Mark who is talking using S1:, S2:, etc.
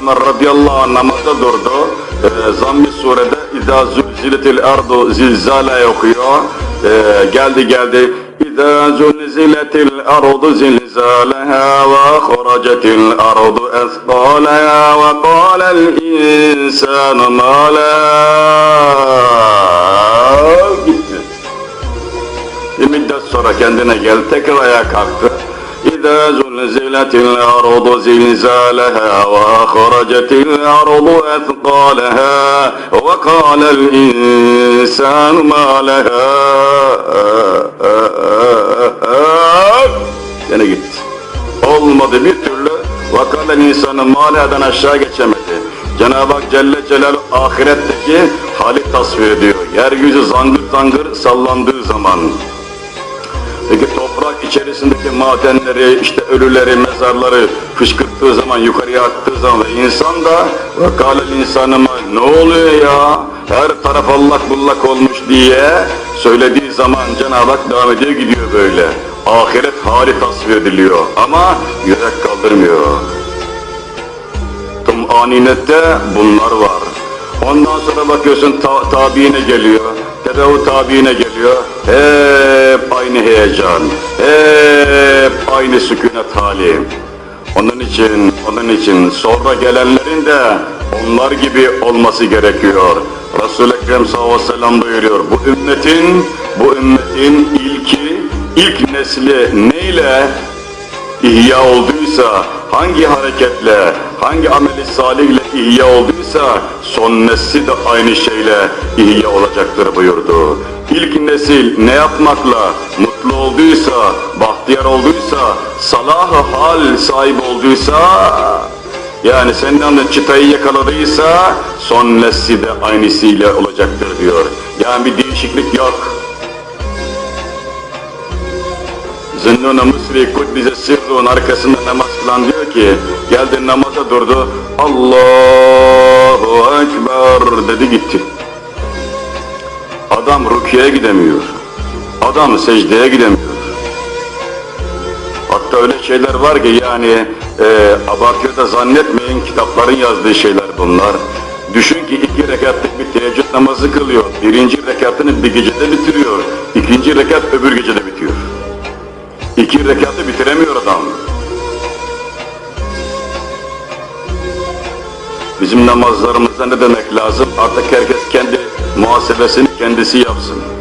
S1: Ömer radıyallahu anh namazda durdu. Ee, Zammi surede İzâ zülziletil ardu zilzâle okuyor. Ee, geldi geldi. İzâ zülziletil ardu zilzâleha ve akhracetil ardu esqâleha ve kâlel insânu mâ lâ. Gitti. Bir müddet sonra kendine geldi, tekrar ayağa kalktı. Ardu zilzâleha ve akhracetil ardu ethqâleha ve kâlel insânu mâ leha. Gene gitti. Olmadı bir türlü vakalen insanı mâlehadan aşağı geçemedi. Cenab-ı Hak Celle Celaluhu ahiretteki hali tasvir ediyor. Yeryüzü zangır zangır sallandığı zaman. Peki toprak içerisindeki madenleri, işte ölüleri, mezarları fışkırttığı zaman, yukarıya attığı zaman ve insan da وَقَالَ insanıma ne oluyor ya? Her taraf allak bullak olmuş diye söylediği zaman Cenab-ı Hak devam ediyor gidiyor böyle. Ahiret hali tasvir ediliyor ama yürek kaldırmıyor. Tum'aninette bunlar var. Ondan sonra bakıyorsun ta tabiine geliyor, tedavu tabiine geliyor. Hep aynı heyecan, hep aynı sükunet hali. Onun için, onun için sonra gelenlerin de onlar gibi olması gerekiyor. Resul-i Ekrem sallallahu aleyhi ve sellem buyuruyor. Bu ümmetin, bu ümmetin ilki, ilk nesli neyle ihya olduysa, hangi hareketle, hangi ameli salihle ihya olduysa, son nesli de aynı şeyle ihya olacaktır buyurdu. İlk nesil ne yapmakla mutlu olduysa, bahtiyar olduysa, salah hal sahibi olduysa, yani senin anladığın çıtayı yakaladıysa, son nesli de aynısıyla olacaktır diyor. Yani bir değişiklik yok. Zünnun-u Mısri Kuddise Sirru'nun arkasında namaz kılan diyor ki, geldi namaza durdu, Allahu Ekber dedi gitti. Adam rüküye gidemiyor, adam secdeye gidemiyor. Hatta öyle şeyler var ki yani e, abartıyor da zannetmeyin kitapların yazdığı şeyler bunlar. Düşün ki iki rekatlık bir teheccüd namazı kılıyor. Birinci rekatını bir gecede bitiriyor. ikinci rekat öbür gecede bitiyor. İki rekatı bitiremiyor adam. Bizim namazlarımızda ne demek lazım? Artık herkes kendi muhasebesini kendisi yapsın.